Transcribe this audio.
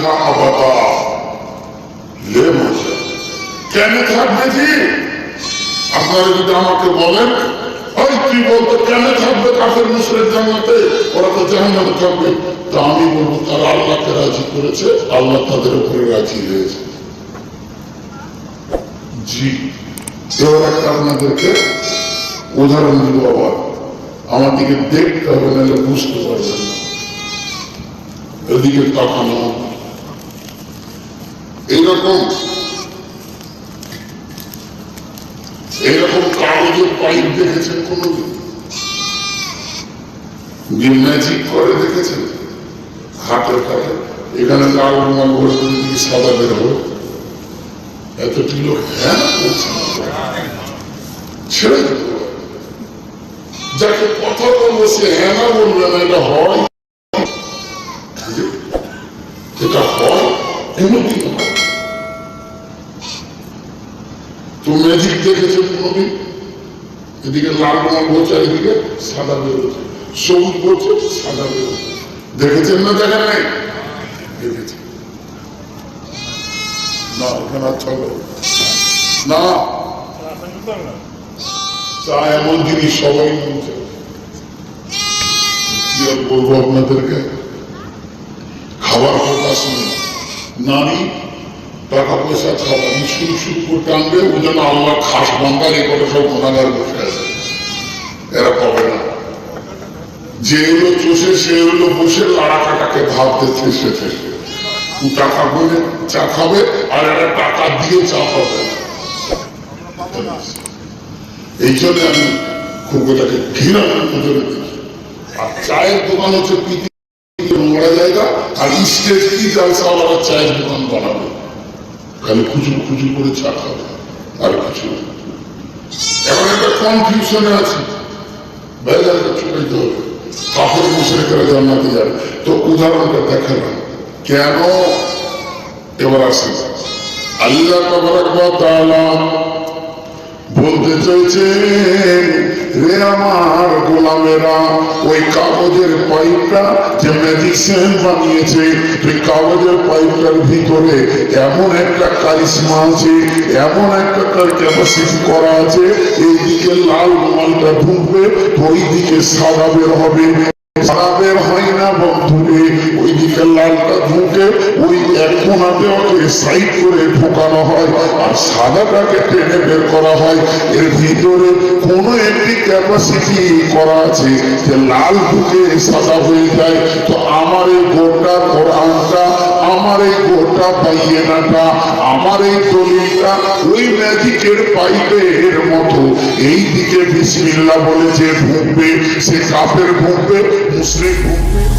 লিখা আবাদা লে মজা কেন থাকবে জি আপনারা যদি আমাকে বলেন ওই কি বলতো, কেন থাকবে কাফের মুসলের জামাতে ওরা তো জাহান্নামে থাকবে। তা আমি বলব, তারা আল্লাহকে রাজি করেছে, আল্লাহ তাদের উপরে রাজি হয়েছে। জি, এবার একটা আপনাদেরকে উদাহরণ দিব আবার। আমাদেরকে দেখতে হবে, নাহলে বুঝতে পারবেন না। এদিকে তাকানো। হবে এইরকম এইরকম কাগজের পাইপ দেখেছেন কোনোদিন? যে ম্যাজিক করে দেখেছেন? হাতের কাছে। এখানে লাল রুমাল ভরে দিকে সাদা বের হবে এতটি লোক হ্যাঁ ছেড়ে যাকে কথা বলব সে হ্যাঁ না বলবে না, এটা হয়। এটা হয়। কোনোদিন হয় তো ম্যাজিক দেখেছেন কোনোদিন? এদিকে লাল রঙ আর এদিকে সাদা বেরোচ্ছে। সবুজ বলছে, সাদা বেরোচ্ছে। দেখেছেন না দেখেন নাই? দেখেছেন না না। তা এমন জিনিস সবাই বলব আপনাদেরকে? খাবার কথা শুনে নারী টাকা পয়সা শুরু শুরু করে টানবে ওই জন্য আল্লাহ খাস বান্দার এ করে সব গুণাগার বসে আছে। এরা পাবে না। যে হলো চষে, সে হলো বসে লাড়া কাটাকে ভাব দিচ্ছে এসেছে ও টাকা বলে চা খাবে, আর এরা টাকা দিয়ে চা খাবে এই জন্য আমি খুব এটাকে ঘৃণা আর চায়ের দোকান হচ্ছে পৃথিবীর নোংরা জায়গা, আর স্টেজ কি জালসা ওরা চায়ের দোকান বানাবে। খালি খুচু খুচু করে চা খাবে, আর কিছু। এখন একটা কনফিউশনে আছি। কাপড় তো উদাহরণটা দেখালাম কেন? এবার বলতে চাইছেন রে আমার গোলামেরা, ওই কাগজের পাইপটা যে মেডিসিন বানিয়েছে, ওই কাগজের পাইপটার ভিতরে এমন একটা কারিশমা আছে, এমন একটা তার ক্যাপাসিটি করা আছে, এইদিকে লাল রুমালটা ঢুকবে ওই দিকে সাদা বের হবে। হয় না ওইদিকে লালটা ঢুকে, ওই সাইড করে হয় আর সাদাটাকে বের করা হয়। এর ভিতরে কোনো একটি ক্যাপাসিটি করা আছে যে লাল ঢুকে সাদা হয়ে যায়। তো আমার এই গোটা কোরআনটা, আমার এই গোটা পাইয়েনাটা আমার এই দলিলটা ওই ম্যাজিকের পাইপের এই দিকে বিসমিল্লা বলে যে ভুগবে সে কাপের ভুগবে মুসলিম ঢুকবে